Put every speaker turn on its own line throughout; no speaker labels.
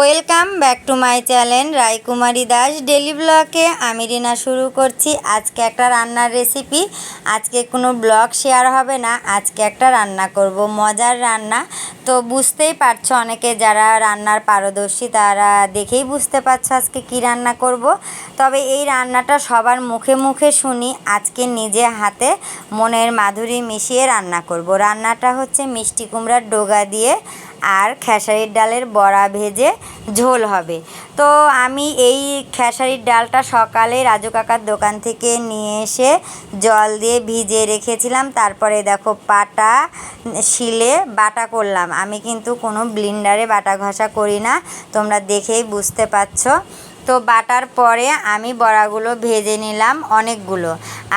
Welcome back to my channel Raikumari Das daily ব্লগে। আমি রিনা শুরু করছি। আজকে একটা রান্নার রেসিপি। আজকে কোনো ব্লগ শেয়ার হবে না। আজকে একটা রান্না করব। মজার রান্না। তো বুঝতেই পারছ অনেকে যারা রান্নার পারদর্শী, তারা দেখেই বুঝতে পারছ আজকে কি রান্না করব। তবে এই রান্নাটা সবার মুখে মুখে শুনি। আজকে নিজে হাতে মনের মাধুরী মিশিয়ে রান্না করব। রান্নাটা হচ্ছে মিষ্টি কুমড়ার ডোগা দিয়ে। আর খেসারির ডালের বড়া ভেজে ঝোল হবে। তো আমি এই খেসারির ডালটা সকালে রাজু কাকার দোকান থেকে নিয়ে এসে জল দিয়ে ভিজিয়ে রেখেছিলাম। তারপরে দেখো পাটা শিলে বাটা করলাম। আমি কিন্তু কোনো ব্লিন্ডারে বাটা ঘষা করি না। তোমরা দেখেই বুঝতে পারছ। তো বাটার পরে আমি বড়াগুলো ভেজে নিলাম অনেকগুলো।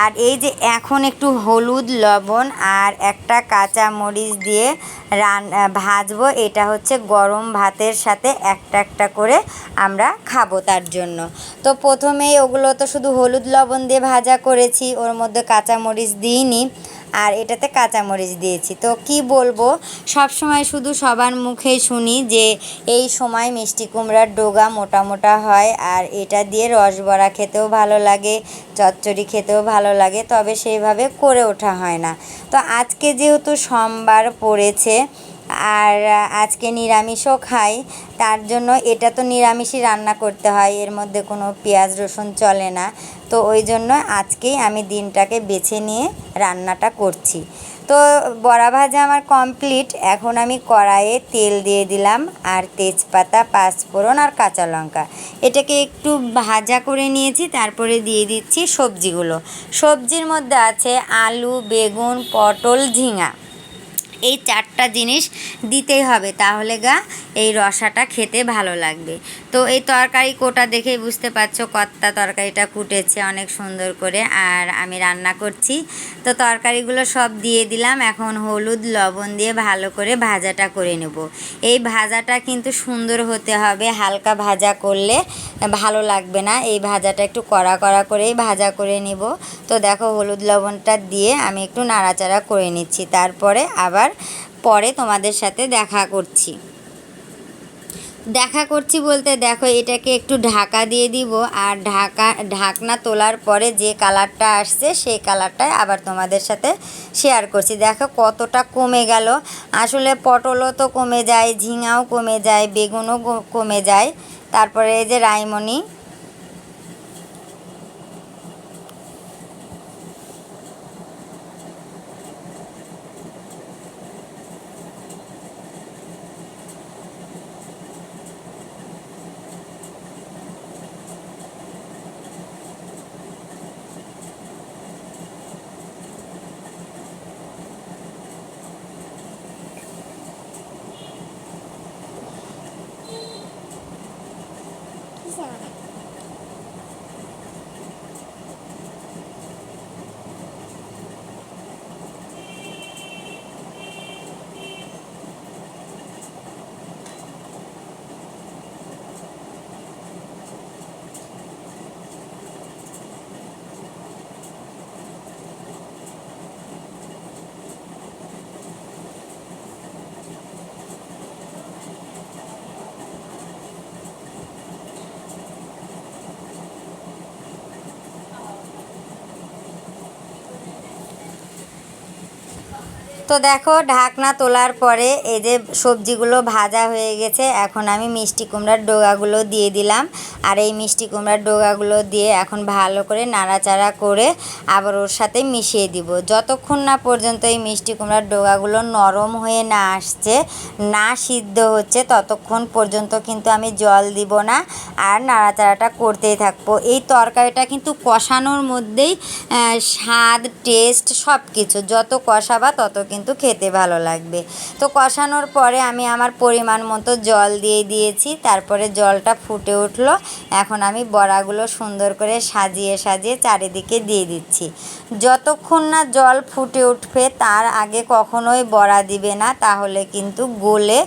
আর এই যে এখন একটু হলুদ, লবণ আর একটা কাঁচা মরিচ দিয়ে রান ভাজবো, এটা হচ্ছে গরম ভাতের সাথে একটা একটা করে আমরা খাব তার জন্য। তো প্রথমেই ওগুলো তো শুধু হলুদ, লবণ দিয়ে ভাজা করেছি, ওর মধ্যে কাঁচা মরিচ দিইনি। আর এটাতে কাঁচামরিচ দিয়েছি। তো কি বলব, সব সময় শুধু সবার মুখে শুনি যে এই সময় মিষ্টি কুমড়ার ডোগা মোটা মোটা হয় আর এটা দিয়ে রস বড়া খেতেও ভালো লাগে, চচ্চড়ি খেতেও ভালো লাগে, তবে সেইভাবে করে ওঠা হয় না। তো আজকে যেহেতু সোমবার পড়েছে আর আজকে নিরামিষও খাই। তার জন্য এটা তো নিরামিষই রান্না করতে হয়, এর মধ্যে কোনো পেঁয়াজ, রসুন চলে না। তো ওই জন্য আজকেই আমি দিনটাকে বেছে নিয়ে রান্নাটা করছি। তো বড়া ভাজা আমার কমপ্লিট, এখন আমি কড়াইয়ে তেল দিয়ে দিলাম, আর তেজপাতা, পাঁচফোড়ন আর কাঁচা লঙ্কা। এটাকে একটু ভাজা করে নিয়েছি, তারপরে দিয়ে দিচ্ছি সবজিগুলো। সবজির মধ্যে আছে আলু, বেগুন, পটল, ঝিঙা। এই চারটা জিনিস দিতেই হবে। তাহলে গা এই রসাটা খেতে ভালো লাগবে। তো এই তরকারি কোটা দেখেই বুঝতে পারছ কত্তা তরকারিটা কুটেছে অনেক সুন্দর করে আর আমি রান্না করছি। তো তরকারিগুলো সব দিয়ে দিলাম, এখন হলুদ, লবণ দিয়ে ভালো করে ভাজাটা করে নেব। এই ভাজাটা কিন্তু সুন্দর হতে হবে, হালকা ভাজা করলে ভালো লাগবে না। এই ভাজাটা একটু কড়া কড়া করেই ভাজা করে নিব। তো দেখো হলুদ, লবণটা দিয়ে আমি একটু নাড়াচাড়া করে নিচ্ছি। তারপরে আবার পরে তোমাদের সাথে দেখা করছি। দেখা করছি বলতে দেখো এটাকে একটু ঢাকা দিয়ে দিব, আর ঢাকা, ঢাকনা তোলার পরে যে কালারটা আসছে সেই কালারটাই আবার তোমাদের সাথে শেয়ার করছি। দেখো কতটা কমে গেল। আসলে পটলও তো কমে যায়, ঝিঙাও কমে যায়, বেগুনও কমে যায়। তারপরে এই যে রাইমনি তো দেখো, ঢাকনা তোলার পরে এই যে সবজিগুলো ভাজা হয়ে গেছে, এখন আমি মিষ্টি কুমড়ার ডোগাগুলো দিয়ে দিলাম। আর এই মিষ্টি কুমড়ার ডোগাগুলো দিয়ে এখন ভালো করে নাড়াচাড়া করে আবার ওর সাথে মিশিয়ে দিব। যতক্ষণ না পর্যন্ত এই মিষ্টি কুমড়ার ডোগাগুলো নরম হয়ে না আসছে, না সিদ্ধ হচ্ছে, ততক্ষণ পর্যন্ত কিন্তু আমি জল দিব না আর নাড়াচাড়াটা করতেই থাকব। এই তরকারিটা কিন্তু কষানোর মধ্যেই স্বাদ, টেস্ট সব কিছু যত কষাবা তত কিন্তু খেতে ভালো লাগবে। তো কষানোর পরে আমি আমার পরিমাণ মতো জল দিয়ে দিয়েছি, তারপরে জলটা ফুটে উঠল। এখন আমি বড়াগুলো সুন্দর করে সাজিয়ে সাজিয়ে চারিদিকে দিয়ে দিচ্ছি। যতক্ষণ না জল ফুটে উঠবে, তার আগে কখনোই বড়া দিবে না, তাহলে কিন্তু গলে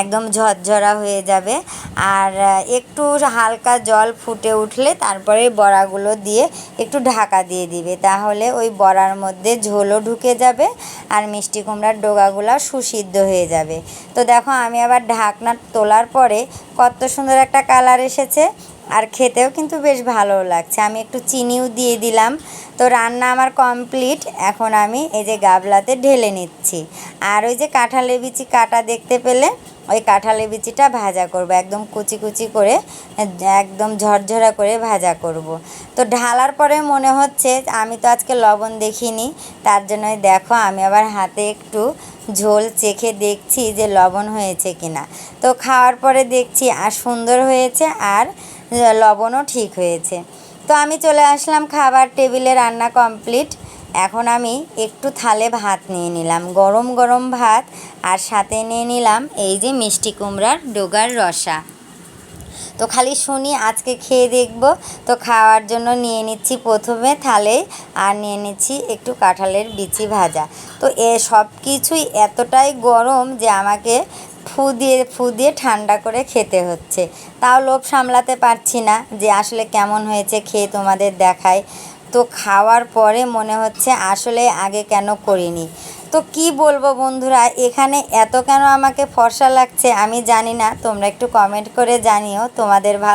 একদম ঝরঝরা হয়ে যাবে। আর একটু হালকা জল ফুটে উঠলে তারপরে বড়াগুলো দিয়ে একটু ঢাকা দিয়ে দিবে, তাহলে ওই বড়ার মধ্যে ঝোলও ঢুকে যাবে আর মিষ্টি মিষ্টি কুমড়ার ডোগাগুলো সুসিদ্ধ হয়ে যাবে। তো দেখো, আমি আবার ঢাকনা তোলার পরে কত সুন্দর একটা কালার এসেছে, আর খেতেও কিন্তু বেশ ভালো লাগছে। আমি একটু চিনিও দিয়ে দিলাম। তো রান্না আমার কমপ্লিট। এখন আমি এই যে গাবলাতে ঢেলে নিচ্ছি। আর ওই যে কাঁঠালে বিচি কাটা দেখতে পেলে ওই কাঁঠালের বিচিটা ভাজা করব, একদম কুচি কুচি করে, একদম ঝরঝরা করে ভাজা করব। তো ঢালার পরে মনে হচ্ছে আমি তো আজকে লবণ দেখিনি, তার জন্যই দেখো আমি আবার হাতে একটু ঝোল চেখে দেখছি যে লবণ হয়েছে কিনা। তো খাওয়ার পরে দেখছি আর সুন্দর হয়েছে আর লবণও ঠিক হয়েছে। তো আমি চলে আসলাম খাবার টেবিলে রান্না কমপ্লিট। এখন আমি একটু থালে ভাত নিয়ে নিলাম, গরম গরম ভাত, আর সাথে নিয়ে নিলাম এই যে মিষ্টি কুমড়ার ডোগার রসা। তো খালি শুনি, আজকে খেয়ে দেখব। তো খাওয়ার জন্য নিয়ে নিচ্ছি প্রথমে থালে, আর নিয়ে নিচ্ছি একটু কাঁঠালের বিচি ভাজা। তো এ সব কিছুই এতটাই গরম যে আমাকে ফু দিয়ে ফু দিয়ে ঠান্ডা করে খেতে হচ্ছে। তাও লোভ সামলাতে পারছি না যে আসলে কেমন হয়েছে, খেয়ে তোমাদের দেখায় তো খাওয়ার পরে মনে হচ্ছে আসলে আগে কেন করিনি। তো কি বলব বন্ধুরা, এখানে এত কেন আমাকে ফর্সা লাগছে আমি জানি না, তোমরা একটু কমেন্ট করে জানিও, তোমাদের ভালো